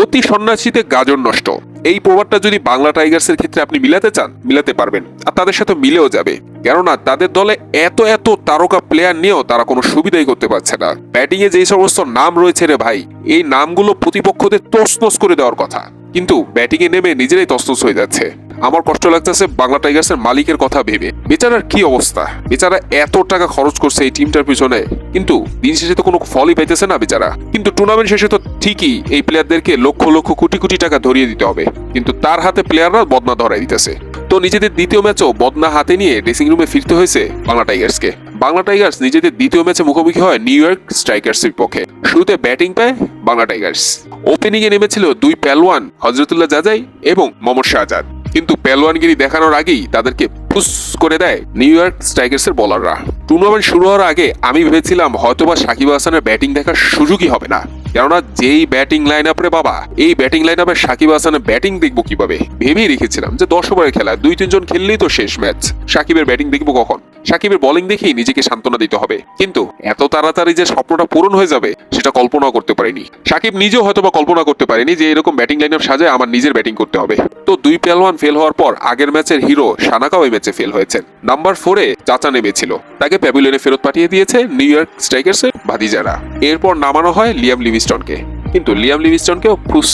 অতি সন্ন্যাসীতে গাজর নষ্ট। এই প্রভাবটা যদি বাংলা টাইগার্সের ক্ষেত্রে আপনি মিলাতে চান, মিলাতে পারবেন। আর তাদের সাথে মিলেও যাবে। কেননা তাদের দলে এত এত তারকা প্লেয়ার নিয়েও তারা কোনো সুবিধাই করতে পারছে না। ব্যাটিং এ যেই সমস্ত নাম রয়েছে রে ভাই, এই নামগুলো প্রতিপক্ষদের তসনস করে দেওয়ার কথা। কিন্তু ব্যাটিং এ নেমে নিজেরাই তসনস হয়ে যাচ্ছে। আমার কষ্ট লাগতেছে বাংলা টাইগার্সের মালিকের কথা ভেবে। বেচারার কি অবস্থা? বেচারা এত টাকা খরচ করছে এই টিমটার পিছনে। কিন্তু দিন শেষে তো কোনো ফলই পাইতেছে না বেচারা। কিন্তু টুর্নামেন্ট শেষে তো ঠিকই এই প্লেয়ারদেরকে লক্ষ লক্ষ কোটি কোটি টাকা ধরিয়ে দিতে হবে। কিন্তু তার হাতে প্লেয়াররা বদনা ধরাই দিতেছে। তো নিজেদের দ্বিতীয় ম্যাচও বদনা হাতে নিয়ে ড্রেসিং রুমে ফিরতে হয়েছে বাংলা টাইগার্সকে। বাংলা টাইগার্স নিজেদের দ্বিতীয় ম্যাচে মুখোমুখি হয় নিউ ইয়র্ক স্ট্রাইকার্সের পক্ষে। শুরুতে ব্যাটিং পায় বাংলা টাইগার্স। ওপেনিং এ নেমেছিল দুই পেলওয়ান, হজরতুল্লাহ জাজাই এবং মোহাম্মদ শাহজাদ। কিন্তু পেলোয়ানগিরি দেখানোর আগেই তাদেরকে পুস করে দেয় নিউ ইয়র্ক স্ট্রাইকার্সের বলাররা। টুর্নামেন্ট শুরু হওয়ার আগে আমি ভেবেছিলাম হয়তোবা সাকিব হাসানের ব্যাটিং দেখার সুযোগই হবে না। কেননা যেই ব্যাটিং লাইন আপরে বাবা, এই ব্যাটিং লাইন আপে সাকিব হাসানের ব্যাটিং দেখব কীভাবে? ভেবেই রেখেছিলাম যে দশ ওভারের খেলা দুই তিনজন খেললেই তো শেষ ম্যাচ। সাকিবের ব্যাটিং দেখব কখন? সাকিবের বলিং দেখেই নিজেকে সান্ত্বনা দিতে হবে। কিন্তু এত তাড়াতাড়ি যে স্বপ্নটা পূরণ হয়ে যাবে, সেটা কল্পনাও করতে পারিনি। সাকিব নিজেও হয়তো বা কল্পনা করতে পারেনি যে এরকম ব্যাটিং লাইন আপ সাজায় আমার নিজের ব্যাটিং করতে হবে। তো দুই পেলওয়ান ফেল হওয়ার পর আগের ম্যাচের হিরো সানাকাও এই ম্যাচে ফেল হয়েছেন। নাম্বার ফোরে চাচা নেমেছিল। তাকে প্যাভিলিয়নে ফেরত পাঠিয়ে দিয়েছে নিউ ইয়র্ক স্ট্রাইকার্সের ভাদিজারা এরপর নামানো হয় লিয়াম লিভিস্টনকে। কিন্তু লিয়াম লিভিস্টনকেও ফুস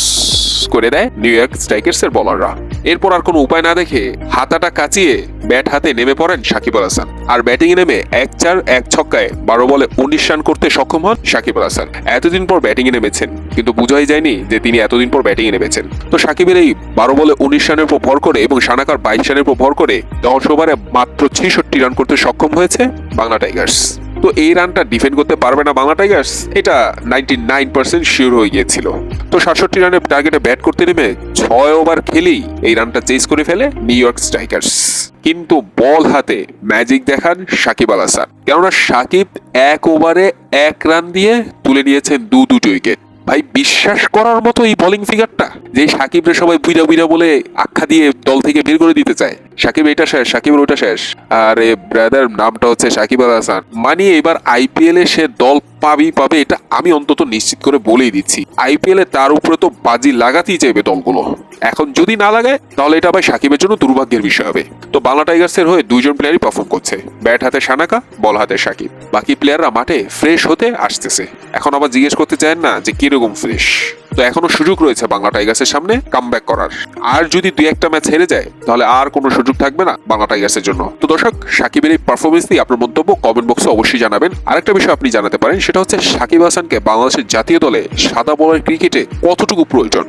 করে দেয় নিউ ইয়র্ক স্ট্রাইকার্সের বলাররা এরপর আর কোনো উপায় না দেখে হাতাটা কাচিয়ে ব্যাট হাতে নেমে পড়েন সাকিব আল হাসান। আর ব্যাটিং এ নেমে এক চার, এক ছক্কায় বারো বলে উনিশ রান করতে সক্ষম হন সাকিব আল হাসান। এতদিন পর ব্যাটিং এ নেমেছেন, কিন্তু বোঝাই যায়নি যে তিনি এতদিন পর ব্যাটিং এ নেমেছেন। তো সাকিবের এই বারো বলে উনিশ রানের উপর ভর করে এবং সানাকার বাইশ রানের উপর ভর করে দশ ওভারে মাত্র ছেষট্টি রান করতে সক্ষম হয়েছে বাংলা টাইগার্স। তো এই রানটা ডিফেন্ড করতে পারবে না বাংলা টাইগার্স? এটা নাইনটি নাইন পার্সেন্ট শিওর হয়ে গিয়েছিল। তো সাতষট্টি রানের টার্গেটে ব্যাট করতে নেমে ছয় ওভার খেলেই এই রানটা চেস করে ফেলে নিউ ইয়র্ক স্ট্রাইকার্স। কিন্তু বল হাতে ম্যাজিক দেখান সাকিব আল হাসান। কেননা সাকিব এক ওভারে এক রান দিয়ে তুলে নিয়েছেন দু দুটি উইকেট। ভাই, বিশ্বাস করার মতো এই বোলিং ফিগারটা যে সাকিবরে সবাই বুইরা বুইরা বলে আখ্যা দিয়ে দল থেকে বের করে দিতে চায়। সাকিব এটা শেষ, সাকিবের ওটা শেষ। আরে ব্রাদার নামটা হচ্ছে সাকিব আল হাসান। মানে এবার আইপিএল এ সে দল পাবি পাবে এটা আমি অন্তত নিশ্চিত করে বলেই দিচ্ছি। আইপিএল তার উপরে তো বাজি লাগাতেই চাইবে দলগুলো। এখন যদি না লাগায়, তাহলে এটা ভাই সাকিবের জন্য দুর্ভাগ্যের বিষয় হবে। তো বাংলা টাইগার্সের হয়ে দুইজন প্লেয়ারই পারফর্ম করছে। ব্যাট হাতে সানাকা বল হাতে সাকিব। বাকি প্লেয়াররা মাঠে ফ্রেশ হতে আসতেছে। এখন আবার জিজ্ঞেস করতে চায় না যে কীরকম ফ্রেশ তো এখনও সুযোগ রয়েছে বাংলা টাইগার্সের সামনে কাম করার। আর যদি দুই একটা ম্যাচ হেরে যায়, তাহলে আর কোনো সুযোগ থাকবে না বাংলা টাইগার্সের জন্য। তো দর্শক, সাকিবের এই পারফরমেন্স নিয়ে আপনার মন্তব্য কমেন্ট বক্সে অবশ্যই জানাবেন। আর একটা বিষয় আপনি জানাতে পারেন, সেটা হচ্ছে সাকিব হাসানকে বাংলাদেশের জাতীয় দলে সাদা বলের ক্রিকেটে কতটুকু প্রয়োজন?